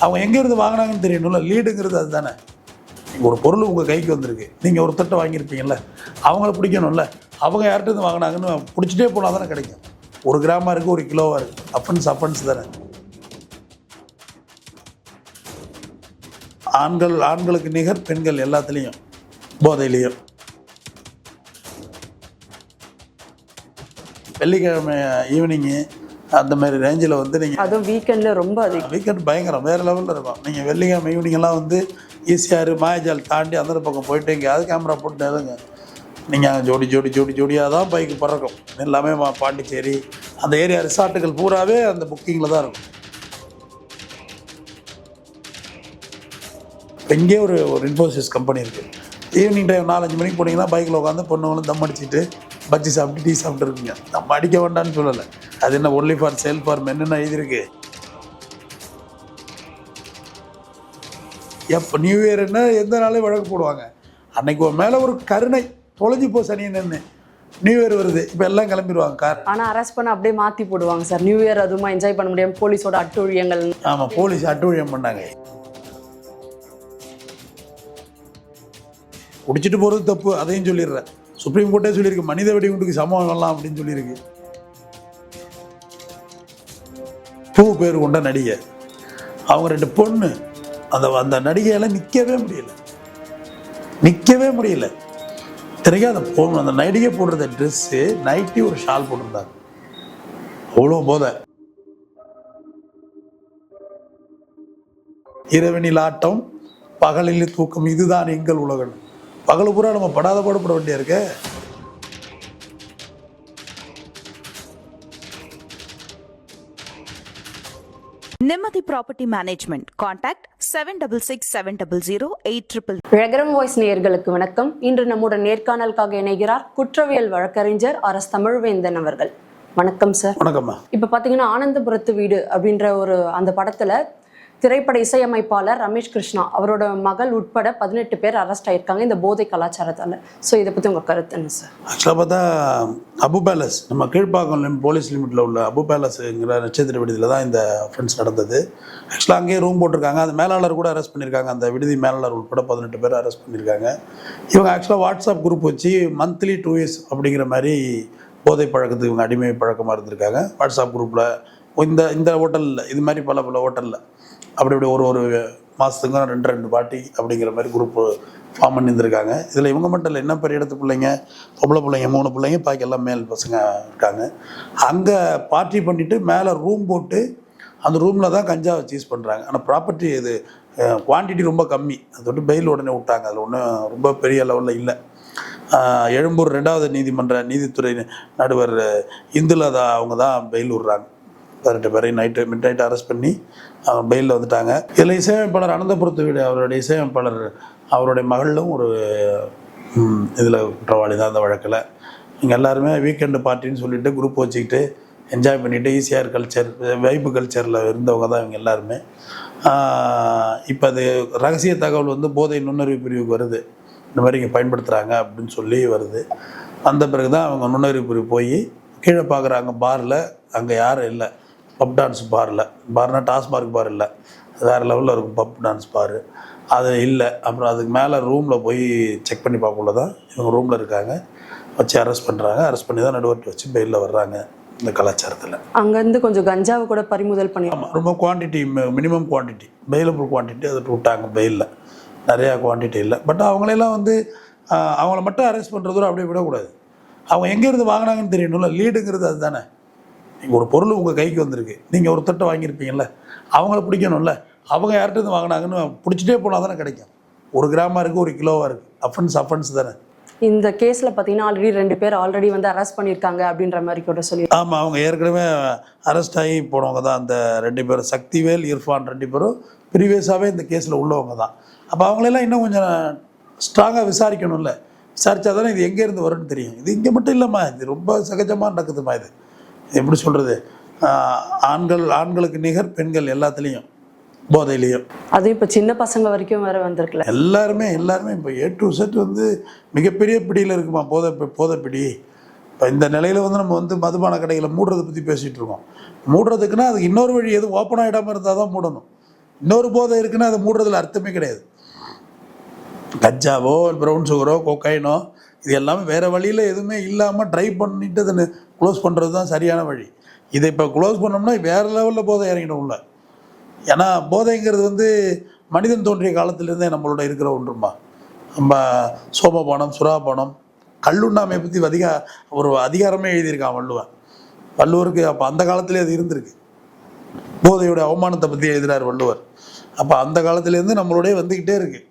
அவங்க எங்கேருந்து வாங்கினாங்கன்னு தெரியணும்ல? லீடுங்கிறது அதுதானே. ஒரு பொருள் உங்கள் கைக்கு வந்திருக்கு. நீங்கள் ஒரு தட்டை வாங்கியிருப்பீங்கல்ல. அவங்கள பிடிக்கணும்ல. அவங்க யார்கிட்டருந்து வாங்கினாங்கன்னு பிடிச்சிட்டே போனால் தானே கிடைக்கும். ஒரு கிராமாக இருக்குது ஒரு கிலோவாக இருக்குது அப்பன்ஸ் அப்பன்ஸ் தானே. ஆண்கள் ஆண்களுக்கு நிகர் பெண்கள் எல்லாத்துலேயும் போதையிலையும். வெள்ளிக்கிழமை ஈவினிங்கு அந்த மாதிரி ரேஞ்சில் வந்து நீங்கள் அதுவும் வீக்கெண்ட்ல ரொம்ப அதிகம். வீக்கெண்ட் பயங்கரம். வேறு லெவலில் இருக்கும். நீங்கள் வெள்ளிக்கிழமை ஈவினிங்கெல்லாம் வந்து ஈஸியார் மாயாஜால் தாண்டி அந்த பக்கம் போயிட்டு எங்கேயாவது கேமரா போட்டு எதுங்க நீங்கள் ஜோடி ஜோடி ஜோடி ஜோடியாக தான் பைக்கு பறக்கும். எல்லாமே பாண்டிச்சேரி அந்த ஏரியா ரிசார்ட்டுகள் பூராவே அந்த புக்கிங்கில் தான் இருக்கும். இங்கே ஒரு ஒரு இன்ஃபோசிஸ் கம்பெனி இருக்குது ஈவினிங் டைம் நாலஞ்சு மணிக்கு போனீங்கன்னா பைக்கில் உட்காந்து பொண்ணுங்களும் தம் அடிச்சிட்டு பஜ்ஜி சாப்பிட்டு டீ சாப்பிட்டு இருக்குங்க நம்ம அடிக்க வேண்டாம்னு சொல்லலை. அது என்ன ஒன்லி ஃபார் சேல் ஃபார் மென்னு எழுதியிருக்கு எப்போ நியூ இயர் என்ன எந்த நாளையும் வழக்கு போடுவாங்க. அன்னைக்கு உன் மேலே ஒரு கருணை தொலைஞ்சு போ சனியன்னு நியூ இயர் வருது இப்போ எல்லாம் கிளம்பிடுவாங்க கார் ஆனா அரெஸ்ட் பண்ண அப்படியே மாத்தி போடுவாங்க சார் நியூ இயர் அதுவுமா என்ஜாய் பண்ண முடியாம போலீஸோட அட்டூழியங்கள். ஆமாம் போலீஸ் அட்டூழியம் பண்ணாங்க. குடிச்சிட்டு போகிறது தப்பு அதையும் சொல்லிடுறேன். சுப்ரீம் கோர்ட்டே சொல்லியிருக்கு மனித வெடிகுண்டுக்கு சமம் வரலாம் அப்படின்னு சொல்லியிருக்கு. பூ பேர் கொண்ட நடிகை. அவங்க ரெண்டு பொண்ணு. அந்த அந்த நடிகையால நிற்கவே முடியல. நிற்கவே முடியல. இத்தனைக்கு அந்த பொண்ணு அந்த நடிகை போடுறத ட்ரெஸ்ஸு நைட்டி ஒரு ஷால் போட்டிருந்தாங்க அவ்வளோ போதை. இரவனில் ஆட்டம் பகலில் தூக்கம் இதுதான் எங்கள் உலகம். பகல் பூரா நம்ம படாத பாடுபட வேண்டியா இருக்க? Nimati Property Management. Contact 766700 ரகரம் வாய்ஸ் நேயர்களுக்கு வணக்கம். இன்று நம்முடன் நேர்காணலுக்காக இணைகிறார் குற்றவியல் வழக்கறிஞர் ஆர் எஸ் தமிழ்வேந்தன் அவர்கள். வணக்கம் சார் வணக்கம்மா. இப்ப பாத்தீங்கன்னா ஆனந்தபுரத்து வீடு அப்படின்ற ஒரு அந்த படத்துல திரைப்பட இசையமைப்பாளர் ரமேஷ் கிருஷ்ணா அவரோட மகள் உட்பட பதினெட்டு பேர் அரெஸ்ட் ஆயிருக்காங்க இந்த போதை கலாச்சாரத்தால். ஸோ இதை பற்றி உங்கள் கருத்து என்ன சார் ஆக்சுவலாக பார்த்தா அபு பேலஸ் நம்ம கீழ்ப்பாக்கம் லிம் போலீஸ் லிமிட்டில் உள்ள அபு பேலஸுங்கிற நட்சத்திர விடுதியில் தான் இந்த ஃப்ரெண்ட்ஸ் நடந்தது. ஆக்சுவலாக அங்கேயே ரூம் போட்டிருக்காங்க. அந்த மேலாளர் கூட அரெஸ்ட் பண்ணியிருக்காங்க. அந்த விடுதி மேலாளர் உட்பட பதினெட்டு பேர் அரெஸ்ட் பண்ணியிருக்காங்க. இவங்க ஆக்சுவலாக வாட்ஸ்அப் குரூப் வச்சு மந்த்லி டூ இயர்ஸ் அப்படிங்கிற மாதிரி போதை பழக்கத்துக்கு இவங்க அடிமை பழக்கமாக இருந்திருக்காங்க. வாட்ஸ்அப் குரூப்பில் இந்த இந்த ஹோட்டலில் இது மாதிரி பல பல ஹோட்டலில் அப்படி இப்படி ஒரு ஒரு மாதத்துக்கும் ரெண்டு ரெண்டு பாட்டி அப்படிங்கிற மாதிரி குரூப்பு ஃபார்ம் பண்ணியிருந்திருக்காங்க. இதில் இவங்க மட்டும் இல்லை என்ன பெரிய இடத்து பிள்ளைங்க பொம்பளை பிள்ளைங்க மூணு பிள்ளைங்க பாக்கி எல்லாம் மேல் பசங்க இருக்காங்க. அங்கே பார்ட்டி பண்ணிவிட்டு மேலே ரூம் போட்டு அந்த ரூமில் தான் கஞ்சா வச்சு யூஸ் பண்ணுறாங்க ஆனால் ப்ராப்பர்ட்டி இது குவான்டிட்டி ரொம்ப கம்மி. அதை விட்டு பெயில் உடனே விட்டாங்க. அதில் ஒன்றும் ரொம்ப பெரிய லெவலில் இல்லை. எழும்பூர் ரெண்டாவது நீதிமன்ற நீதித்துறை நடுவர் இந்துலதா அவங்க தான் பெயில் விடுறாங்க. பதினெட்டு பேரையும் நைட்டு மிட் நைட் அரெஸ்ட் பண்ணி அவங்க பெயிலில் வந்துட்டாங்க. இதில் இசையமைப்பாளர் அனந்தபுரத்து வீடு அவருடைய இசையமைப்பாளர் அவருடைய மகளும் ஒரு இதில் குற்றவாளி தான் அந்த வழக்கில். இங்கே எல்லாருமே வீக்கெண்டு பார்ட்டின்னு சொல்லிட்டு குரூப் வச்சுக்கிட்டு என்ஜாய் பண்ணிவிட்டு ஈசிஆர் கல்ச்சர் வைப்பு கல்ச்சரில் இருந்தவங்க தான் இவங்க எல்லாருமே. இப்போ அது ரகசிய தகவல் வந்து போதை நுண்ணறிவு பிரிவுக்கு வருது. இந்த மாதிரி இங்கே பயன்படுத்துகிறாங்க அப்படின்னு சொல்லி வருது. வந்த பிறகு தான் அவங்க நுண்ணறிவு பிரிவு போய் கீழே பார்க்குறாங்க பாரில் அங்கே யாரும் இல்லை. பப் டான்ஸ் பாரில் பார்னா டாஸ்மார்க் பார் இல்லை. வேறு லெவலில் இருக்கும் பப் டான்ஸ் பார் அது இல்லை. அப்புறம் அதுக்கு மேலே ரூமில் போய் செக் பண்ணி பார்க்கக்குள்ள தான் இவங்க ரூமில் இருக்காங்க. வச்சு அரெஸ்ட் பண்ணுறாங்க அரெஸ்ட் பண்ணி தான் நடுவர்கிட்ட வச்சு பெயிலில் வர்றாங்க இந்த கலாச்சாரத்தில். அங்க இருந்து கொஞ்சம் கஞ்சாவை கூட பறிமுதல் பண்ணி ஆமாம் ரொம்ப quantity minimum quantity bailable quantity அதை விட்டாங்க பெயிலில் நிறையா குவான்டிட்டி இல்லை. பட் அவங்களெல்லாம் வந்து அவங்கள மட்டும் அரெஸ்ட் பண்ணுறதோட அப்படியே விடக்கூடாது. அவங்க எங்கேருந்து வாங்கினாங்கன்னு தெரியணும்ல. லீடுங்கிறது அதுதானே. ஒரு பொருள் உங்கள் கைக்கு வந்திருக்கு. நீங்கள் ஒரு தட்டை வாங்கியிருப்பீங்கல்ல அவங்கள பிடிக்கணும்ல அவங்க யார்கிட்ட இருந்து வாங்கினாங்கன்னு பிடிச்சிட்டே போனால் தானே கிடைக்கும். ஒரு கிராமாக இருக்குது ஒரு கிலோவாக இருக்குது அஃபன்ஸ் அஃபன்ஸ் தானே. இந்த கேஸ்ல பாத்தீங்கன்னா ஆல்ரெடி ரெண்டு பேர் ஆல்ரெடி வந்து அரெஸ்ட் பண்ணியிருக்காங்க அப்படின்ற மாதிரி கூட சொல்லி ஆமாம் அவங்க ஏற்கனவே அரெஸ்ட் ஆகி போனவங்க தான் அந்த ரெண்டு பேரும். சக்திவேல் இர்ஃபான் ரெண்டு பேரும் ப்ரீவியஸாகவே இந்த கேஸில் உள்ளவங்க தான். அப்போ அவங்களெல்லாம் இன்னும் கொஞ்சம் ஸ்ட்ராங்காக விசாரிக்கணும்ல. விசாரிச்சா தானே இது எங்கேருந்து வரும்னு தெரியும். இது இங்கே மட்டும் இல்லைம்மா இது ரொம்ப சகஜமாக நடக்குதுமா இது. எப்படி சொல்கிறது ஆண்கள் ஆண்களுக்கு நிகர் பெண்கள் எல்லாத்துலேயும் போதையிலையும். அதுவும் இப்ப சின்ன பசங்க வரைக்கும் வேற வந்திருக்குல்ல. எல்லாருமே எல்லாருமே இப்போ ஏ டு செட் வந்து மிகப்பெரிய பிடியில் இருக்குமா போதை போதை பிடி இப்போ இந்த நிலையில் வந்து நம்ம வந்து மதுபான கடைகளை மூடுறதை பற்றி பேசிகிட்டு இருக்கோம். மூடுறதுக்குன்னா அதுக்கு இன்னொரு வழி எதுவும் ஓப்பன் ஆகிடாமல் இருந்தால் தான் மூடணும். இன்னொரு போதை இருக்குன்னா அதை மூடுறதுல அர்த்தமே கிடையாது. கஞ்சாவோ ப்ரௌன் சுகரோ கொக்கைனோ இது எல்லாமே வேறு வழியில் எதுவுமே இல்லாமல் ட்ரை பண்ணிட்டு அதை க்ளோஸ் பண்ணுறது தான் சரியான வழி. இதை இப்போ க்ளோஸ் பண்ணோம்னா வேறு லெவலில் போதை இறங்கிடும் உள்ள. ஏன்னா போதைங்கிறது வந்து மனிதன் தோன்றிய காலத்திலேருந்தே நம்மளோட இருக்கிற ஒன்றுமா? நம்ம சோமபானம் சுறாபானம் கல்லுண்ணாமையை பற்றி அதிக ஒரு அதிகாரமே எழுதியிருக்கான் வள்ளுவன் வள்ளுவருக்கு அப்போ அந்த காலத்திலே அது இருந்திருக்கு. போதையோட அவமானத்தை பற்றி எழுதினார் வள்ளுவர். அப்போ அந்த காலத்துலேருந்து நம்மளோடய வந்துக்கிட்டே இருக்குது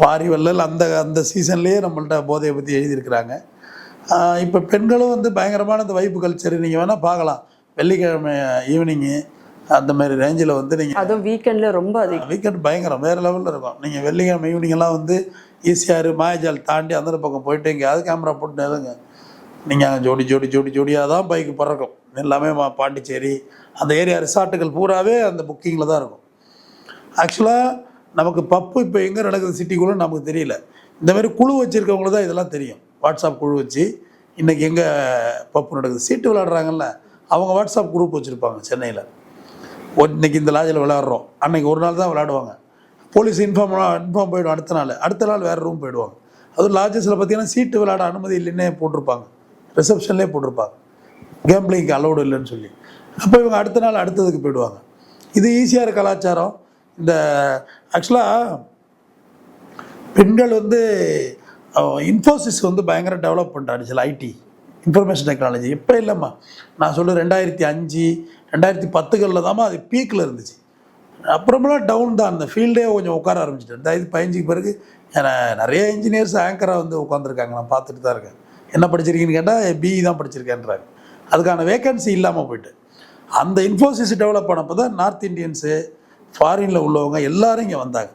பாரி வள்ளல் அந்த அந்த சீசன்லேயே நம்மள்ட்ட போதையை பற்றி எழுதியிருக்கிறாங்க. இப்போ பெண்களும் வந்து பயங்கரமான இந்த வைப்பு கல்ச்சர். நீங்கள் வேணால் பார்க்கலாம். வெள்ளிக்கிழமை ஈவினிங்கு அந்த மாதிரி ரேஞ்சில் வந்து நீங்கள் அதுவும் வீக்கெண்ட்ல ரொம்ப அதிகம். வீக்கெண்ட் பயங்கரம். வேறு லெவலில் இருக்கும். நீங்கள் வெள்ளிக்கிழமை ஈவினிங்கெல்லாம் வந்து ஈசிஆர் மாயஜால் தாண்டி அந்த பக்கம் போயிட்டு எங்கேயாவது கேமரா போட்டு நிறுங்க நீங்கள் ஜோடி ஜோடி ஜோடி ஜோடியாக தான் பைக்கு பறக்கும். எல்லாமே பாண்டிச்சேரி அந்த ஏரியா ரிசார்ட்டுகள் பூராவே அந்த புக்கிங்கில் தான் இருக்கும். ஆக்சுவலாக நமக்கு பப்பு இப்போ எங்கே நடக்குது சிட்டிக்குள்ளே நமக்கு தெரியல. இந்த மாதிரி குழு வச்சுருக்கவங்களுக்கு தான் இதெல்லாம் தெரியும். வாட்ஸ்அப் குழு வச்சு இன்றைக்கி எங்கே பப்பு நடக்குது. சீட்டு விளாடுறாங்கல்ல அவங்க வாட்ஸ்அப் குரூப் வச்சுருப்பாங்க சென்னையில். இன்னைக்கு இந்த லாட்ஜில் விளாட்றோம் அன்னைக்கு ஒரு நாள் தான் விளாடுவாங்க போலீஸ் இன்ஃபார்ம் இன்ஃபார்ம் போயிடும் அடுத்த நாள். அடுத்த நாள் வேறு ரூம் போயிடுவாங்க. அதுவும் லாஜஸில் பார்த்தீங்கன்னா சீட்டு விளையாட அனுமதி இல்லைன்னே போட்டிருப்பாங்க. ரிசப்ஷன்லேயே போட்டிருப்பாங்க. கேம்பிளிங்க்கு அலௌடு இல்லைன்னு சொல்லி. அப்போ இவங்க அடுத்த நாள் அடுத்ததுக்கு போயிடுவாங்க. இது ஈஸியாக கலாச்சாரம். இந்த ஆக்சுவலாக பெண்கள் வந்து இன்ஃபோசிஸ் வந்து பயங்கர டெவலப் பண்ணிட்டாரு சில ஐடி இன்ஃபர்மேஷன் டெக்னாலஜி இப்போ இல்லைம்மா? நான் சொல்ல ரெண்டாயிரத்தி அஞ்சு ரெண்டாயிரத்தி பத்துகளில் தாம்மா அது பீக்கில் இருந்துச்சு. அப்புறமெல்லாம் டவுன் தான் அந்த ஃபீல்டே கொஞ்சம் உட்கார ஆரம்பிச்சிட்டேன் ரெண்டாயிரத்தி பதினஞ்சுக்கு பிறகு ஏன்னா நிறைய இன்ஜினியர்ஸ் ஆங்கராக வந்து உட்காந்துருக்காங்க நான் பார்த்துட்டு தான் இருக்கேன். என்ன படிச்சிருக்கீங்கன்னு கேட்டால் பிஇ தான் படிச்சிருக்கேன்றாங்க அதுக்கான வேகன்சி இல்லாமல் போயிட்டு. அந்த இன்ஃபோசிஸ் டெவலப் பண்ணப்போ தான் நார்த் இந்தியன்ஸு ஃபாரினில் உள்ளவங்க எல்லாரும் இங்கே வந்தாங்க.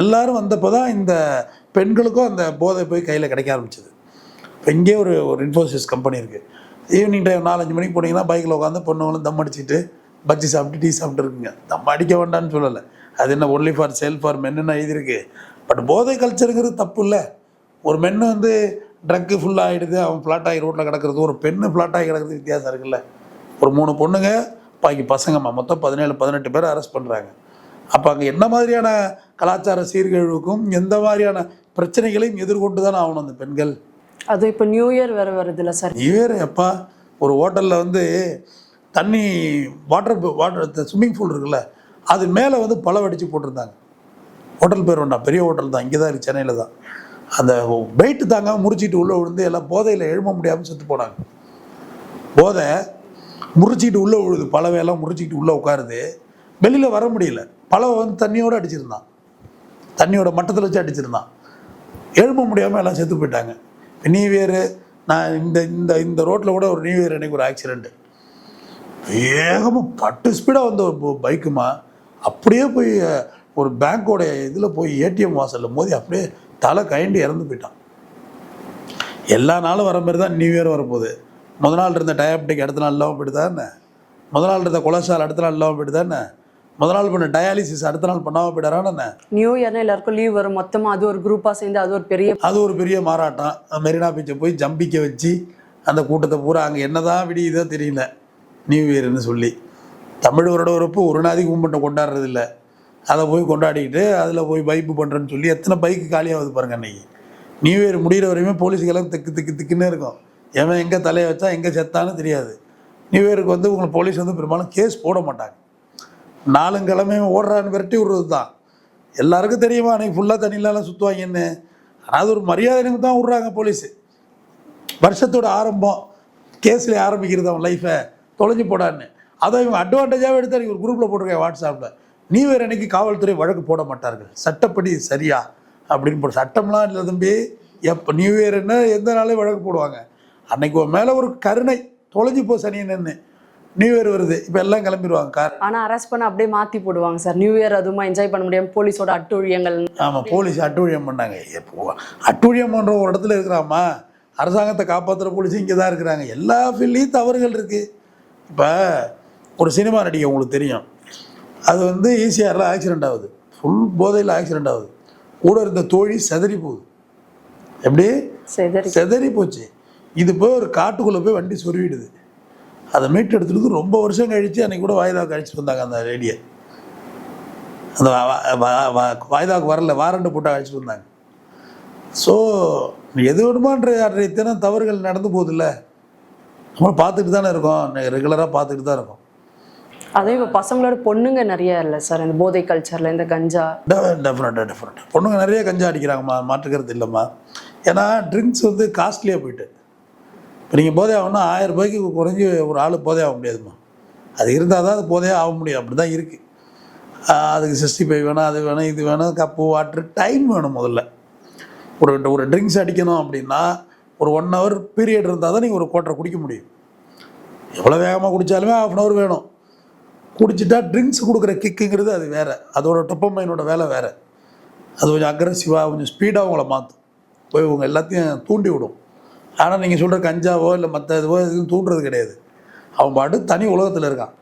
எல்லோரும் வந்தப்போ தான் இந்த பெண்களுக்கும் அந்த போதை போய் கையில் கிடைக்க ஆரம்பிச்சது. இப்போ இங்கே ஒரு ஒரு இன்ஃபோசிஸ் கம்பெனி இருக்குது ஈவினிங் டைம் நாலஞ்சு மணிக்கு போனீங்கன்னா பைக்கில் உட்காந்து பொண்ணுங்களும் தம் அடிச்சுட்டு பஜ்ஜி சாப்பிட்டு டீ சாப்பிட்டு இருக்குங்க. தம் அடிக்க வேண்டாம்னு சொல்லலை. அது என்ன ஒன்லி ஃபார் சேல் ஃபார் மென்னு எழுதியிருக்கு. பட் போதை கல்ச்சருங்கிறது தப்பு இல்லை. ஒரு மென்னு வந்து ட்ரக்கு ஃபுல்லாக ஆகிடுது அவன் ஃப்ளாட் ஆகி ரோட்டில் கிடக்கிறது. ஒரு பெண்ணு ஃப்ளாட் ஆகி கிடக்கிறது வித்தியாசம் இருக்குல்ல. ஒரு மூணு பொண்ணுங்க பாக்கி பசங்கம்மா மொத்தம் பதினேழு பதினெட்டு பேர் அரெஸ்ட் பண்ணுறாங்க அப்போ அங்கே என்ன மாதிரியான கலாச்சார சீர்கழிவுக்கும் எந்த மாதிரியான பிரச்சனைகளையும் எதிர்கொண்டு தான் ஆகணும் அந்த பெண்கள்? அதுவும் இப்போ நியூ இயர் வேற வருதுல்ல சார் இவர் எப்பா ஒரு ஹோட்டலில் வந்து தண்ணி வாட்டர் வாட்டர் ஸ்விம்மிங் பூல் இருக்குல்ல அது மேலே வந்து பழம் அடித்து போட்டிருந்தாங்க. ஹோட்டல் பேர் வேண்டாம் பெரிய ஹோட்டல் தான் இங்கே தான் இருக்குது சென்னையில் தான். அந்த வெயிட்டு தாங்க முறிச்சிட்டு உள்ளே விழுந்து எல்லாம் போதையில் எழும்ப முடியாமல் செத்து போனாங்க. போதை முறிச்சிட்டு உள்ளே விழுது பழவையெல்லாம் முறிச்சிக்கிட்டு உள்ளே உட்காருது. வெளியில் வர முடியல. பழவை வந்து தண்ணியோடு அடிச்சிருந்தான். தண்ணியோட மட்டத்தில் வச்சு அடிச்சிருந்தான். எழும்ப முடியாமல் எல்லாம் செத்து போயிட்டாங்க. நியூ இயரு நான் இந்த இந்த இந்த ரோட்டில் கூட ஒரு நியூ இயர் அன்னைக்கு ஒரு ஆக்சிடெண்ட்டு வேகமாக பட்டு ஸ்பீடாக வந்த ஒரு பைக்குமா அப்படியே போய் ஒரு பேங்க்கோடைய இதில் போய் ஏடிஎம் வாசலில் மோதி அப்படியே தலை கயண்டு இறந்து போயிட்டான். எல்லா நாளும் வர மாதிரி தான் நியூ இயர் வரப்போகுது. முத நாள் இருந்த டயாபெட்டிக் அடுத்த நாள் இல்லாமல் போயிட்டு தானே முத நாள் இருந்த கொலஸ்ட்ரால் அடுத்த நாள் இல்லாமல் போயிட்டு தானே முத நாள் பண்ண டயாலிசிஸ் அடுத்த நாள் பண்ணாமல் போயிட்டாரானே நியூ இயர்னா எல்லாருக்கும் லீவ் வரும். மொத்தமா அது ஒரு குரூப்பா சேர்ந்து அது ஒரு பெரிய அது ஒரு பெரிய மாறாட்டம். மெரினா பீச்சை போய் ஜம்பிக்க வச்சு அந்த கூட்டத்தை பூரா அங்கே என்னதான் விடியுதோ தெரியல. நியூ இயர்னு சொல்லி. தமிழ் வருட வரப்பு ஒரு நாளைக்கு கும்பிட்ட கொண்டாடுறது இல்லை அதை போய் கொண்டாடிக்கிட்டு அதில் போய் பைப்பு பண்ணுறேன்னு சொல்லி எத்தனை பைக்கு காலியாகுது பாருங்க அன்னைக்கு. நியூ இயர் முடிகிற வரையுமே போலீஸுக்கெல்லாம் திக்கு திக்கு திக்குன்னே இருக்கும். எவன் எங்கே தலையை வச்சா எங்கே செத்தான்னு தெரியாது. நியூ இயருக்கு வந்து உங்களுக்கு போலீஸ் வந்து பெரும்பாலும் கேஸ் போட மாட்டாங்க. நாலும் கிழமையும் ஓடுறான்னு விரட்டி விடுறது தான் எல்லாருக்கும் தெரியுமா அன்னைக்கு ஃபுல்லாக தண்ணியிலலாம் சுற்றுவாங்கன்னு ஆனால் அது ஒரு மரியாதை நிமித்தம் தான் விட்றாங்க போலீஸு. வருஷத்தோட ஆரம்பம் கேஸில் ஆரம்பிக்கிறது அவன் லைஃப்பை தொலைஞ்சு போடான்னு. அதை இவன் அட்வான்டேஜாகவே எடுத்து ஒரு குரூப்பில் போட்டிருக்கேன் வாட்ஸ்அப்பில் நீ வேறு அன்னைக்கு காவல்துறை வழக்கு போட மாட்டார்கள். சட்டப்படி சரியா? அப்படின்னு போட சட்டம்லாம் இல்லை தம்பி. எப்போ நியூ இயர் என்ன எந்த நாளையும் வழக்கு போடுவாங்க. அன்னைக்கு உன் மேலே ஒரு கருணை தொலைஞ்சு போ சனியன்னு நியூ இயர் வருது. இப்போ எல்லாம் கிளம்பிடுவாங்க கார் ஆனா அரெஸ்ட் பண்ண அப்படியே மாத்தி போடுவாங்க சார் நியூ இயர் அதுவுமா என்ஜாய் பண்ண முடியாம போலீஸோட அட்டூழியங்கள். ஆமாம் போலீஸ் அட்டூழியம் பண்ணாங்க. எப்போ? அட்டூழியம் பண்ணுற ஒரு இடத்துல இருக்கிறாமா? அரசாங்கத்தை காப்பாற்றுற போலீஸ் இங்கே தான் இருக்கிறாங்க. எல்லா ஃபீல்ட்லேயும் தவறுகள் இருக்குது இப்போ ஒரு சினிமா நடிகை உங்களுக்கு தெரியும். அது வந்து ஈஸியாரில் ஆக்சிடென்ட் ஆகுது. ஃபுல் போதையில் ஆக்சிடென்ட் ஆகுது. கூட இருந்த தோழி செதறி போகுது. எப்படி? செதறி போச்சு. இது போய் ஒரு காட்டுக்குள்ளே போய் வண்டி சொருவிடுது. அதை மீட்டு எடுத்துட்டு ரொம்ப வருஷம் கழித்து அன்னைக்கு கூட வாய்தா கழிச்சிட்டு வந்தாங்க அந்த லேடியை அந்த வாய்தாவுக்கு வரல வாரண்டு போட்டு அழைச்சிட்டு வந்தாங்க. ஸோ எது வேணுமான்ற அன்றைய தினம் தவறுகள் நடந்து போகுதுல்ல. நம்ம பார்த்துட்டு தானே இருக்கோம். ரெகுலராக பார்த்துட்டு தான் இருக்கோம். அதுவும் இப்போ பசங்களோட பொண்ணுங்க நிறைய இல்லை சார்? இந்த போதை கல்ச்சரில் இந்த கஞ்சா. டெஃபினட்டாக டெஃபினட்டாக பொண்ணுங்க நிறைய கஞ்சா அடிக்கிறாங்கம்மா. மாற்றுக்கிறது இல்லைம்மா. ஏன்னா ட்ரிங்க்ஸ் வந்து காஸ்ட்லியாக போயிட்டு. இப்போ நீங்கள் போதை ஆகணும்னா ஆயிரம் ரூபாய்க்கு குறைஞ்சி ஒரு ஆள் போதை ஆக முடியாதும்மா. அது இருந்தால் தான் அது போதையாக ஆக முடியும். அப்படி தான் இருக்குது அதுக்கு சிக்ஸ்டி ஃபைவ் வேணும் அது வேணும் இது வேணும் கப்பு வாட்ரு டைம் வேணும் முதல்ல. ஒரு ஒரு ட்ரிங்க்ஸ் அடிக்கணும் அப்படின்னா ஒரு ஒன் ஹவர் பீரியட் இருந்தால் தான் நீங்கள் ஒரு குவாட்டரை குடிக்க முடியும். எவ்வளோ வேகமாக குடித்தாலுமே ஹாஃப் அன் ஹவர் வேணும். குடிச்சிட்டா ட்ரிங்க்ஸ் கொடுக்குற கிக்குங்கிறது அது வேறு. அதோட டொப்பமைனோட வேலை வேறு. அது கொஞ்சம் அக்ரஸிவாக கொஞ்சம் ஸ்பீடாக உங்களை மாற்றும் போய் உங்கள் எல்லாத்தையும் தூண்டி விடும். ஆனால் நீங்கள் சொல்கிற கஞ்சாவோ இல்லை மற்ற இதுவோ எதுவும் தூண்டுறது கிடையாது. அவன் பாட்டு தனி உலகத்தில் இருக்கான்.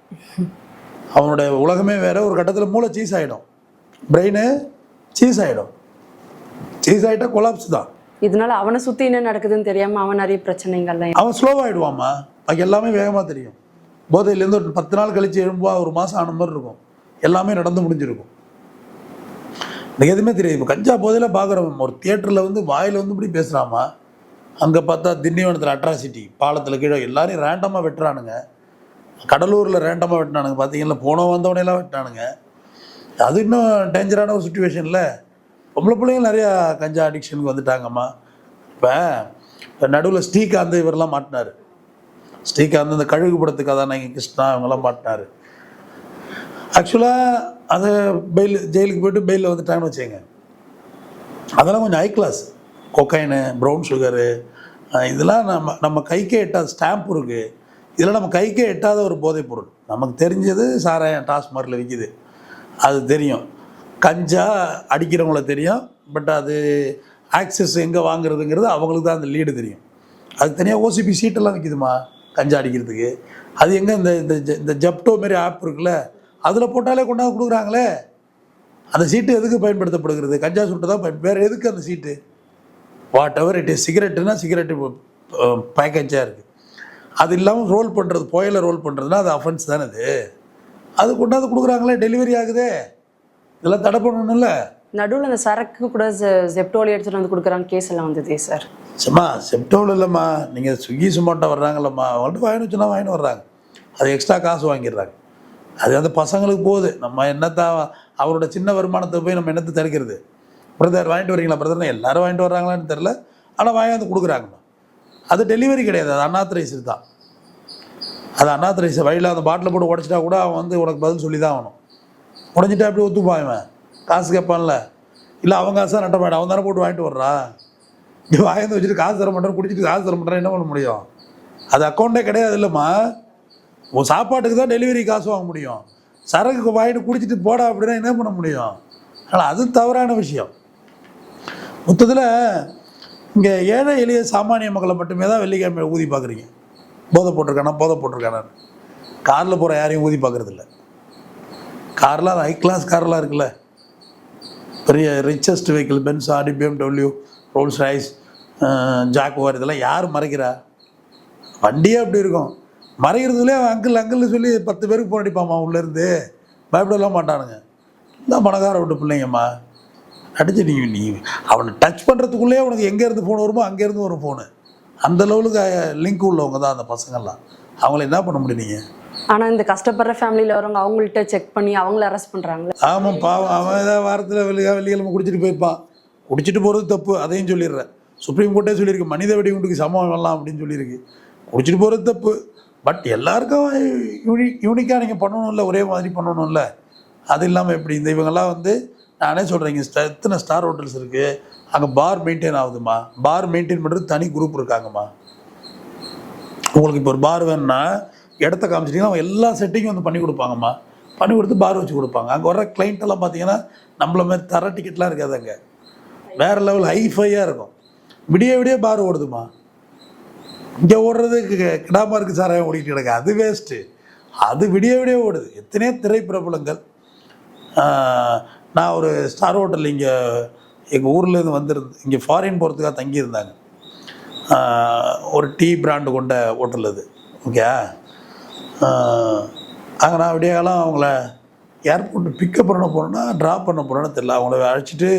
அவனோட உலகமே வேறு ஒரு கட்டத்தில் மூளை சீஸ் ஆகிடும் பிரெயின் சீஸ் ஆகிடும் சீஸ் ஆகிட்டா கொலாப்ஸ் தான். இதனால அவனை சுற்றி என்ன நடக்குதுன்னு தெரியாமல் அவன் நிறைய பிரச்சனைகள்லாம் அவன் ஸ்லோவாகிடுவாம்மா பாக்கி எல்லாமே வேகமாக தெரியும். போதையிலேருந்து ஒரு பத்து நாள் கழிச்சு எழும்புவா ஒரு மாதம் ஆன மாதிரி இருக்கும். எல்லாமே நடந்து முடிஞ்சிருக்கும். எனக்கு எதுவுமே தெரியாது. இப்போ கஞ்சா போதையில் பார்க்குறோம் ஒரு தியேட்டரில் வந்து வாயில் வந்து இப்படி பேசுகிறாமா அங்கே பார்த்தா திண்டிவனத்தில் அட்ராசிட்டி பாலத்தில் கீழே எல்லாரையும் ரேண்டமாக வெட்டுறானுங்க. கடலூரில் ரேண்டமாக வெட்டினானுங்க. பார்த்தீங்கன்னா போன வந்தவனையெல்லாம் வெட்டினானுங்க. அது இன்னும் டேஞ்சரான ஒரு சுச்சுவேஷனில் பொம்பளை பிள்ளைங்க நிறையா கஞ்சா அடிக்ஷனுக்கு வந்துட்டாங்கம்மா. இப்போ நடுவில் ஸ்ரீகாந்த் இவரெல்லாம் மாட்டினார். ஸ்ரீகாந்த் இந்த கழுகு படத்து கதாநாயகி கிருஷ்ணா இவங்கெல்லாம் மாட்டினார். ஆக்சுவலாக அது பெயில் ஜெயிலுக்கு போயிட்டு பெயிலில் வந்துட்டாங்கன்னு வச்சுங்க அதெல்லாம் கொஞ்சம் high class cocaine brown sugar இதெல்லாம் நம்ம நம்ம கைக்கே எட்டாத ஸ்டாம்ப் இருக்குது இதெல்லாம் நம்ம கைக்கே எட்டாத ஒரு போதைப் பொருள். நமக்கு தெரிஞ்சது சாராயம் டாஸ்மார்க்கில் விற்கிது அது தெரியும். கஞ்சா அடிக்கிறவங்கள தெரியும். பட் அது ஆக்சஸ் எங்கே வாங்குறதுங்கிறது அவங்களுக்கு தான் அந்த லீடு தெரியும். அது தனியாக ஓசிபி சீட்டெல்லாம் விற்கிதுமா கஞ்சா அடிக்கிறதுக்கு. அது எங்கே இந்த இந்த இந்த ஜப்டோ மாரி ஆப் இருக்குல்ல அதில் போட்டாலே கொண்டாந்து கொடுக்குறாங்களே. அந்த சீட்டு எதுக்கு பயன்படுத்தப்படுகிறது? கஞ்சா சுட்டு தான் பயன் வேறு எதுக்கு அந்த சீட்டு வாட் எவர் இட் இஸ் சிகரெட்டுனா சிகரெட்டு பேக்கேஜாக இருக்குது அது இல்லாமல் ரோல் பண்ணுறது புயல ரோல் பண்ணுறதுனா அது அஃபென்ஸ் தானே அது. அது கொண்டாந்து கொடுக்குறாங்களே டெலிவரி ஆகுதே. இதெல்லாம் தடை பண்ணணும்ல. நடுவில் அந்த சரக்கு கூட ஜெப்டோலி எடுத்துட்டு வந்து கொடுக்குறாங்க கேஸ் எல்லாம் வந்ததே சார் சும்மா செப்டோவில் இல்லைம்மா. நீங்கள் ஸ்விக்கி சுமோட்டோ வர்றாங்கல்லம்மா. அவங்கள்ட்ட வாங்கிட்டு வச்சுனா வாங்கிட்டு வர்றாங்க. அது எக்ஸ்ட்ரா காசு வாங்கிடுறாங்க. அது அந்த பசங்களுக்கு போகுது. நம்ம என்னத்த அவரோட சின்ன வருமானத்தை போய் நம்ம என்னத்தை தடுக்கிறது பிரதர் வாங்கிட்டு வரீங்களா பிரதர்னா எல்லாரும் வாங்கிட்டு வர்றாங்களான்னு தெரில ஆனால் வாங்கி கொடுக்குறாங்க அது டெலிவரி கிடையாது. அது அன்னாத்தரைஸ்டு தான். அது அன்னாத்தரைஸ் வழியில் அந்த பாட்டில் போட்டு உடச்சிட்டா கூட அவன் வந்து உனக்கு பதில் சொல்லி தான் ஆகணும். உடஞ்சிட்டா அப்படி ஒத்துப்பான் இவன்? காசு கேட்பான்ல. இல்லை அவன் காசு தான் நட்ட அவன் தானே போட்டு வாங்கிட்டு வர்றா? இங்கே வாங்கி வச்சுட்டு காசு தர மாட்டேன் குடிச்சிட்டு காசு தர மாட்டேன் என்ன பண்ண முடியும்? அது அக்கௌண்ட்டே கிடையாது இல்லைம்மா. உன் சாப்பாட்டுக்கு தான் டெலிவரி காசு வாங்க முடியும். சரக்கு வாங்கிட்டு குடிச்சிட்டு போடா அப்படின்னா என்ன பண்ண முடியும்? ஆனால் அது தவறான விஷயம். மொத்தத்தில் இங்கே ஏழை எளிய சாமானிய மக்களை மட்டுமே தான் வெள்ளிக்கிழமை ஊதி பார்க்குறீங்க. போதை போட்டிருக்கானா? போதை போட்டிருக்கானா? காரில் போகிற யாரையும் ஊதி பார்க்குறதில்ல. கார்லாம் ஹை கிளாஸ் கார்லாம் இருக்குல்ல. பெரிய richest vehicle Benz Audi BMW Rolls Royce Jaguar இதெல்லாம் யார் மறைக்கிறா? வண்டியே அப்படி இருக்கும். மறைகிறதுலே அங்கிள் அங்கிள்னு சொல்லி பத்து பேருக்கு போனடிப்பாம்மா உள்ளேருந்து. பயப்படலாம் மாட்டானுங்க. இந்த பணக்கார விட்டு பிள்ளைங்கம்மா. அடிச்சு நீ நீ அவனை டச் பண்ணுறதுக்குள்ளேயே உனக்கு எங்கேருந்து ஃபோன் வருமோ அங்கேருந்து வரும் ஃபோனு அந்த லெவலுக்கு லிங்க் உள்ளவங்க தான் அந்த பசங்கள்லாம். அவங்கள என்ன பண்ண முடியும் நீங்கள் ஆனா இந்த கஷ்டப்படுற ஃபேமிலியில் வரவங்க அவங்கள்ட்ட செக் பண்ணி அவங்கள அரெஸ்ட் பண்றாங்களே. ஆமாம் பாவம். அவன் ஏதாவது வாரத்தில் வெள்ளி வெள்ளிக்கிழமை குடிச்சிட்டு போயிருப்பான். குடிச்சிட்டு போகிறது தப்பு அதையும் சொல்லிடுறேன். சுப்ரீம் கோர்ட்டே சொல்லியிருக்கு மனித வெடிகுண்டுக்கு சமம் வரலாம் அப்படின்னு சொல்லியிருக்கு. குடிச்சிட்டு போகிறது தப்பு. பட் எல்லாருக்கும் யூனி யூனிக்காக நீங்கள் பண்ணணும்ல ஒரே மாதிரி பண்ணணும்ல. அது இல்லாமல் எப்படி? இந்த இவங்கெல்லாம் வந்து நானே சொல்கிறேன் இங்கே எத்தனை ஸ்டார் ஹோட்டல்ஸ் இருக்குது அங்கே பார் மெயின்டைன் ஆகுதுமா? பார் மெயின்டைன் பண்ணுறது தனி குரூப் இருக்காங்கம்மா. உங்களுக்கு இப்போ ஒரு பார் வேணும்னா இடத்த காமிச்சிட்டிங்கன்னா அவங்க எல்லா செட்டிங்கும் வந்து பண்ணி கொடுப்பாங்கம்மா. பண்ணி கொடுத்து பார் வச்சு கொடுப்பாங்க. அங்கே வர கிளைண்ட்டெல்லாம் எல்லாம் பார்த்தீங்கன்னா நம்மள மாதிரி தர டிக்கெட்லாம் இருக்காது அங்கே. வேறு லெவல் ஹைஃபையாக இருக்கும். விடிய விடிய பார் ஓடுதுமா இங்கே ஓடுறது கி- இருக்குது சார் ஓடிக்கிட்டு கிடக்கு. அது வேஸ்ட்டு அது விடிய விடிய ஓடுது. எத்தனையோ திரைப்பிரபலங்கள் நான் ஒரு ஸ்டார் ஹோட்டல் இங்கே எங்கள் ஊர்லேருந்து வந்துருந்து இங்கே ஃபாரின் போகிறதுக்காக தங்கியிருந்தாங்க. ஒரு டீ பிராண்டு கொண்ட ஹோட்டல் அது. ஓகே அங்கே நான் விடிய காலம் அவங்கள ஏர்போர்ட்டு பிக்கப் பண்ண போகிறோன்னா ட்ராப் பண்ண போகிறோன்னு தெரில அவங்கள அழைச்சிட்டு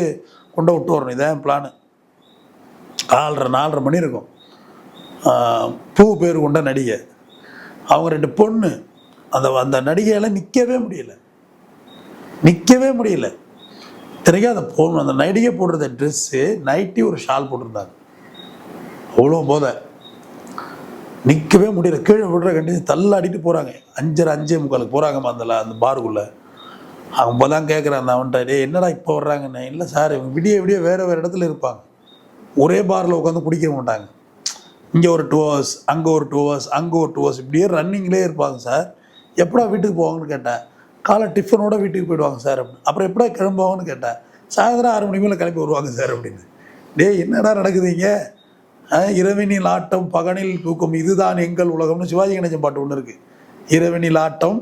கொண்டு விட்டு வரணும். இதான் பிளானு நாலரை நாலரை மணி இருக்கும். பூ பேர் கொண்ட நடிகை. அவங்க ரெண்டு பொண்ணு. அந்த அந்த நடிகையால் நிற்கவே முடியல. நிற்கவே முடியல. இத்தனைக்கும் அந்த பொண்ணு அந்த நைட்டிக்கே போடுறத ட்ரெஸ்ஸு நைட்டி ஒரு ஷால் போட்டிருந்தாங்க அவ்வளோ போதை நிற்கவே முடியல. கீழே விடுற கண்டிச்சு தள்ளாடிட்டு போகிறாங்க அஞ்சரை அஞ்சே முக்காலுக்கு போகிறாங்கம்மா அந்த அந்த பாருக்குள்ளே அவன் இப்போ தான் கேட்குறான் அந்த அவன்கிட்ட டே என்னடா இப்போ வர்றாங்கண்ணே இல்லை சார் இவங்க விடிய விடிய வேறு வேறு இடத்துல இருப்பாங்க. ஒரே பாரில் உட்காந்து குடிக்க மாட்டாங்க. இங்கே ஒரு டூ ஹவர்ஸ் அங்கே ஒரு டூ ஹவர்ஸ் அங்கே ஒரு டூ ஹவர்ஸ் இப்படியே ரன்னிங்லேயே இருப்பாங்க சார். எப்படா வீட்டுக்கு போவாங்கன்னு கேட்டேன். காலை டிஃபனோட வீட்டுக்கு போயிடுவாங்க சார் அப்படின்னு. அப்புறம் எப்படா கிளம்புவாங்கன்னு கேட்டேன் சாயந்தரம் ஆறு மணிக்கு மேலே கிளம்பி வருவாங்க சார் அப்படின்னு. டேய் என்னடா நடக்குதுங்க இரவினில் ஆட்டம் பகனில் தூக்கம் இதுதான் எங்கள் உலகம்னு சிவாஜி கணேசன் பாட்டு ஒன்று இருக்குது இரவினில் ஆட்டம்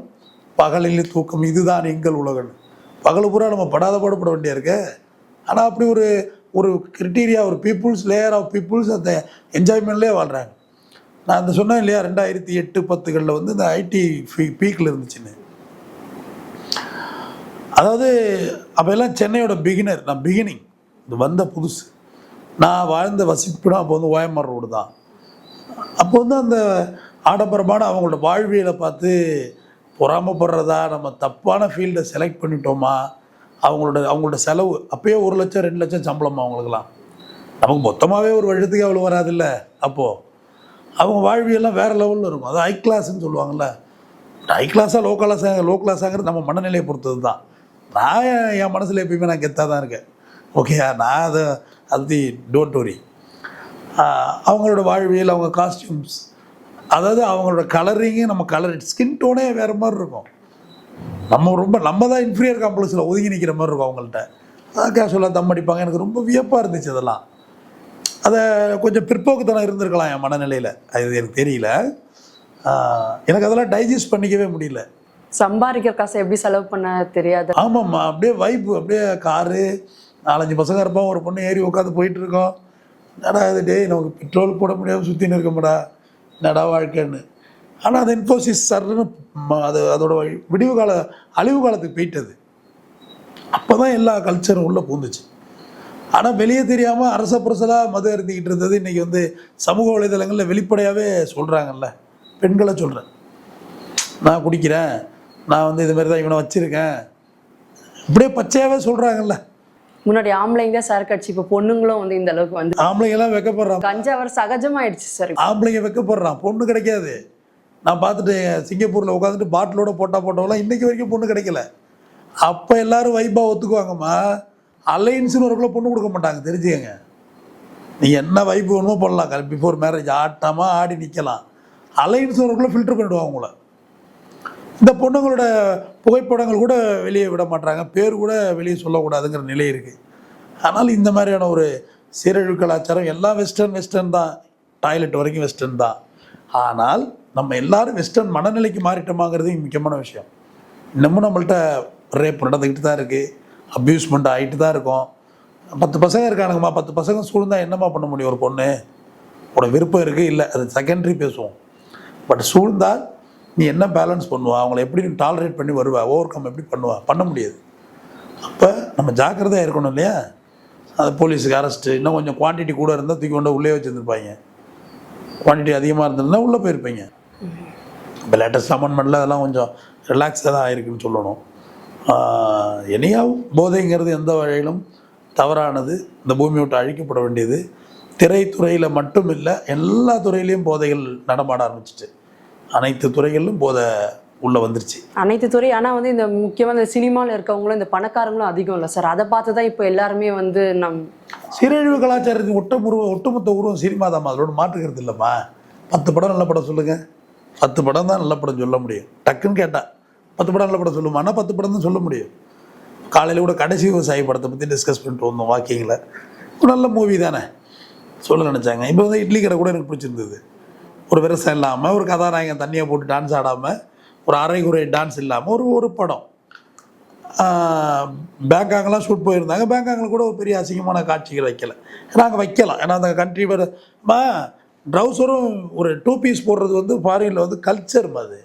பகலில் தூக்கம் இதுதான் எங்கள் உலகம்னு. பகல் பூரா நம்ம படாத பாடுபட வேண்டியா இருக்கு? ஆனால் அப்படி ஒரு ஒரு கிரிட்டீரியா ஒரு பீப்புள்ஸ் லேயர் ஆஃப் பீப்புள்ஸ் அந்த என்ஜாய்மெண்ட்லேயே வாழ்கிறாங்க நான் அந்த சொன்னேன் இல்லையா ரெண்டாயிரத்தி எட்டு பத்துகளில் வந்து இந்த ஐடி பீக்கில் இருந்துச்சுன்னு. அதாவது அப்போல்லாம் சென்னையோட பிகினர் நான் பிகினிங் இது வந்த புதுசு. நான் வாழ்ந்த வசிப்பிடம் அப்போ வந்து ஓஎம்ஆர் ரோடு தான். அப்போ வந்து அந்த ஆடம்பரமான அவங்களோட வாழ்வியலை பார்த்து பொறாமப்படுறதா நம்ம தப்பான ஃபீல்டை செலக்ட் பண்ணிட்டோமா அவங்களோட அவங்களோட செலவு அப்போயே ஒரு லட்சம் ரெண்டு லட்சம் சம்பளமா அவங்களுக்குலாம் நமக்கு மொத்தமாகவே ஒரு வருஷத்துக்கு அவ்வளோ வராதுல்ல அப்போது அவங்க வாழ்வியெல்லாம் வேறு லெவலில் இருக்கும். அது ஹை கிளாஸ்ன்னு சொல்லுவாங்கள்ல ஹை கிளாஸாக லோ கிளாஸாக லோ கிளாஸாங்கிறது நம்ம மனநிலையை பொறுத்தது தான். நான் என் மனசில் எப்பயுமே நான் கெத்தாக தான் இருக்கேன் ஓகேயா நான் அதை அது டோன்ட் வரி அவங்களோட வாழ்வியல் அவங்க காஸ்டியூம்ஸ் அதாவது அவங்களோட கலரிங்கு நம்ம கலர் ஸ்கின் டோனே வேறு மாதிரி இருக்கும். நம்ம ரொம்ப நம்ம தான் இன்ஃபீரியர் காம்ப்ளெக்ஸில் ஒதுங்கி நிற்கிற மாதிரி இருக்கும் அவங்கள்ட்ட. அதான் கேஷுவலாக தம் அடிப்பாங்க. எனக்கு ரொம்ப வியப்பாக இருந்துச்சு அதெல்லாம். அதை கொஞ்சம் பிற்போக்குத்தனம் இருந்திருக்கலாம் என் மனநிலையில். அது எனக்கு தெரியல. எனக்கு அதெல்லாம் டைஜஸ்ட் பண்ணிக்கவே முடியல. சம்பாதிக்கிற காசை எப்படி செலவு பண்ண தெரியாது. ஆமாம்மா அப்படியே வைப்பு அப்படியே காரு நாலஞ்சு பசங்க இருப்போம் ஒரு பொண்ணு ஏறி உட்காந்து போயிட்டு இருக்கோம் என்னடா இது டேய் நமக்கு பெட்ரோல் போட முடியாமல் சுற்றின்னு இருக்கோம்டா. என்னடா வாழ்க்கைன்னு. ஆனால் அது இன்ஃபோசிஸ் சர்னு அது அதோட வழி- விடிவு கால அழிவு காலத்துக்கு போயிட்டது. அப்போ தான் எல்லா கல்ச்சரும் உள்ளே பூந்துச்சு. ஆனால் வெளியே தெரியாமல் அரச புரசலாக மது அருந்திக்கிட்டு இருந்தது இன்றைக்கி வந்து சமூக வலைதளங்களில் வெளிப்படையாகவே சொல்கிறாங்கல்ல பெண்களை சொல்கிறேன் நான் குடிக்கிறேன். நான் வந்து இது மாதிரி தான் இவனை வச்சுருக்கேன். இப்படியே பச்சையாகவே சொல்கிறாங்கல்ல முன்னாடி ஆம்பளைங்க தான் சரக்கு அடிச்சு இப்போ பொண்ணுங்களும் வந்து இந்த அளவுக்கு வந்து ஆம்பளைங்கெல்லாம் வெக்கப்படுறான். கஞ்சா வர சகஜமாயிடுச்சு சார் ஆம்பளைங்க வெக்கப்படுறான். பொண்ணு கிடைக்காது. நான் பார்த்துட்டு சிங்கப்பூரில் உட்காந்துட்டு பாட்டிலோட போட்டா போட்டவெல்லாம் இன்னைக்கு வரைக்கும் பொண்ணு கிடைக்கல. அப்போ எல்லாரும் வைப்பாக ஒத்துக்குவாங்கம்மா. அலைன்ஸ்னு ஒருக்குள்ள பொண்ணு கொடுக்க மாட்டாங்க. தெரிஞ்சுக்கங்க. நீ என்ன வைப்பு வேணுமோ பண்ணலாம். பிஃபோர் மேரேஜ் ஆட்டாமல் ஆடி நிற்கலாம் அலைன்ஸ் ஒருக்குள்ள ஃபில்டர் பண்ணிடுவாங்க உங்களை. இந்த பொண்ணுங்களோட புகைப்படங்கள் கூட வெளியே விட மாட்டாங்க பேர் கூட வெளியே சொல்லக்கூடாதுங்கிற நிலை இருக்குது ஆனால் இந்த மாதிரியான ஒரு சீரழிவு கலாச்சாரம் எல்லாம் வெஸ்டர்ன் வெஸ்டர்ன் தான். டாய்லெட் வரைக்கும் வெஸ்டர்ன் தான். ஆனால் நம்ம எல்லாரும் வெஸ்டர்ன் மனநிலைக்கு மாறிட்டோமாங்கிறது முக்கியமான விஷயம். இன்னமும் நம்மள்கிட்ட ரேப் நடந்துக்கிட்டு தான் இருக்குது அப்யூஸ்மெண்ட் ஆகிட்டு தான் இருக்கும். பத்து பசங்க இருக்கானுங்கம்மா. பத்து பசங்க சூழ்ந்தா என்னம்மா பண்ண முடியும் ஒரு பொண்ணு? உனக்கு விருப்பம் இருக்குது இல்லை. அது செகண்டரி பேசுவோம். பட் சூழ்ந்தால் நீ என்ன பேலன்ஸ் பண்ணுவா? அவங்கள எப்படி டாலரேட் பண்ணி வருவா? ஓவர் கம் எப்படி பண்ணுவா? பண்ண முடியாது. அப்போ நம்ம ஜாக்கிரதையாக இருக்கணும் இல்லையா? அது போலீஸுக்கு அரெஸ்ட்டு இன்னும் கொஞ்சம் குவான்டிட்டி கூட இருந்தால் தூக்கி கொண்டு உள்ளே வச்சுருந்துருப்பாங்க. குவான்டிட்டி அதிகமாக இருந்ததுன்னா உள்ளே போயிருப்பீங்க. இப்போ லேட்டஸ்ட் அமெண்ட்மெண்ட்டில் அதெல்லாம் கொஞ்சம் ரிலாக்ஸாக தான் ஆயிருக்குன்னு சொல்லணும். என்னையாவும் போதைங்கிறது எந்த வகையிலும் தவறானது. இந்த பூமி விட்டு அழிக்கப்பட வேண்டியது. திரைத்துறையில் மட்டும் இல்லை எல்லா துறையிலையும் போதைகள் நடமாட ஆரம்பிச்சிட்டு. அனைத்து துறைகளிலும் போதை உள்ளே வந்துருச்சு. அனைத்து துறை ஆனால் வந்து இந்த முக்கியமாக இந்த சினிமாவில் இருக்கவங்களும் இந்த பணக்காரங்களும் அதிகம் இல்லை சார். அதை பார்த்து தான் இப்போ எல்லாருமே வந்து நம் சீரழிவு கலாச்சாரத்தின் ஒட்ட உருவம் ஒட்டுமொத்த உருவம் சினிமா தான் அதோட மாற்றுக்கிறது இல்லைம்மா. பத்து படம் நல்ல படம் சொல்லுங்கள் பத்து படம் தான் நல்ல படம் சொல்ல முடியும். டக்குன்னு கேட்டா பத்து படம் நல்ல படம் சொல்லுமானா பத்து படம் தான் சொல்ல முடியும். காலையில் கூட கடைசி விவசாயி படத்தை பற்றி டிஸ்கஸ் பண்ணிட்டு வந்தோம் வாக்கிங்கில் நல்ல மூவி தானே? சொல்ல நினச்சாங்க. இப்போ வந்து இட்லி கடை கூட எனக்கு பிடிச்சிருந்தது. ஒரு விவசாயம் இல்லாமல் ஒரு கதாநாயகன் தண்ணியை போட்டு டான்ஸ் ஆடாமல் ஒரு அரைகுறை டான்ஸ் இல்லாமல் ஒரு ஒரு படம். பேங்காங்கெலாம் ஷூட் போயிருந்தாங்க. பேங்காங்கில் கூட ஒரு பெரிய அசிங்கமான காட்சிகள் வைக்கல. ஏன்னா அங்கே வைக்கலாம். ஏன்னா அந்த கண்ட்ரி மா ட்ரௌசரும் ஒரு டூ பீஸ் போடுறது வந்து ஃபாரினில் வந்து கல்ச்சர் அது.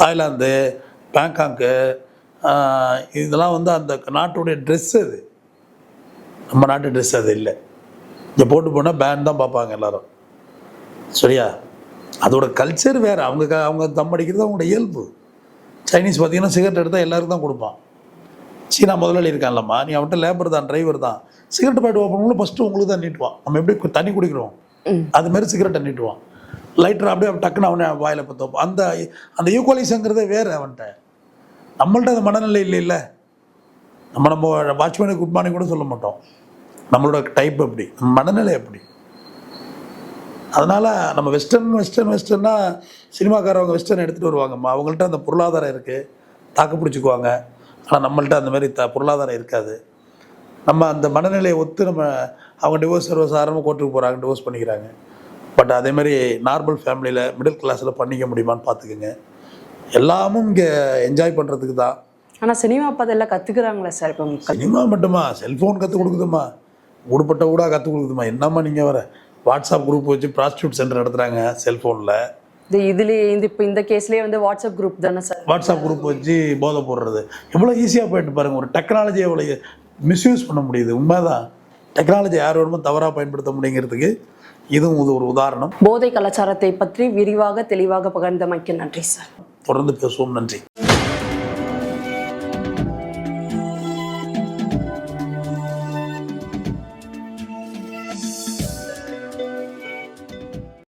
தாய்லாந்து பேங்காங்கு இதெல்லாம் வந்து அந்த நாட்டுடைய ட்ரெஸ் அது. நம்ம நாட்டு ட்ரெஸ் அது இல்லை. இங்கே போட்டு போனால் பேன் தான் பார்ப்பாங்க எல்லாரும். சரியா? அதோட கல்ச்சர் வேறு. அவங்க க- அவங்க தம் அடிக்கிறது அவங்களோட இயல்பு. சைனீஸ் பார்த்தீங்கன்னா சிகரெட் எடுத்தால் எல்லாருக்கும் தான் கொடுப்பான். சீனா முதலாளி இருக்கான்லம்மா. நீ அவன்கிட்ட லேபர் தான் டிரைவர் தான். சிகரெட் பாய்ட்டு ஓப்பன் பண்ணி ஃபஸ்ட்டு உங்களுக்கு தான் நீட்டுவான். நம்ம எப்படி தண்ணி குடிக்கிறோம்? அது மாதிரி சிகரெட்டை நீட்டுவான். லைட்டர் அப்படியே அவன் டக்குன்னு அவனை வாயில் பற்றோம் அந்த அந்த ஈக்குவலைஸுங்கிறதே வேறு அவன்கிட்ட. நம்மள்ட்ட அந்த மனநிலை இல்லை இல்லை நம்ம நம்ம வாட்ச்மேனுக்கு குட் மார்னிங் கூட சொல்ல மாட்டோம். நம்மளோட டைப் எப்படி மனநிலை எப்படி அதனால் நம்ம வெஸ்டர்ன் வெஸ்டர்ன் வெஸ்டர்னா சினிமாக்காரவங்க வெஸ்டர்ன் எடுத்துகிட்டு வருவாங்கம்மா. அவங்கள்ட்ட அந்த பொருளாதாரம் இருக்குது தாக்கு பிடிச்சிக்குவாங்க. ஆனால் நம்மள்ட்ட அந்த மாதிரி த பொருளாதாரம் இருக்காது. நம்ம அந்த மனநிலையை ஒத்து நம்ம அவங்க டிவோர்ஸ் சர்வஸ் ஆரம்ப கோர்ட்டுக்கு போகிறாங்க டிவோர்ஸ் பண்ணிக்கிறாங்க. பட் அதே மாதிரி நார்மல் ஃபேமிலியில் மிடில் கிளாஸில் பண்ணிக்க முடியுமான்னு பார்த்துக்குங்க. எல்லாமும் இங்கே என்ஜாய் பண்ணுறதுக்கு தான். ஆனா சினிமா பார்த்து எல்லாம் கத்துக்கிறாங்களே சார் இப்போ சினிமா மட்டுமா? செல்ஃபோன் கற்றுக் கொடுக்குதுமா ஊடுபட்ட ஊடாக கற்றுக் கொடுக்குதுமா என்னம்மா நீங்கள் வர வாட்ஸ்அப் குரூப் வச்சு ப்ராஸ்டியூட் சென்டர் நடத்துகிறாங்க செல்ஃபோனில் இது இதுலயே இந்த இப்போ இந்த கேஸ்லயே வந்து வாட்ஸ்அப் குரூப் தானே சார்? வாட்ஸ்அப் குரூப் வச்சு போதை போடுறது. எவ்வளோ ஈஸியாக போயிட்டு பாருங்கள் ஒரு டெக்னாலஜி எவ்வளோ மிஸ்யூஸ் பண்ண முடியுது. உண்மைதான். டெக்னாலஜி யார் வேணுமோ தவறாக பயன்படுத்த முடியுங்கிறதுக்கு இதுவும் இது ஒரு உதாரணம். போதை கலாச்சாரத்தை பற்றி விரிவாக தெளிவாக பகிர்ந்தமைக்கு நன்றி சார். தொடர்ந்து பேசுவோம். நன்றி.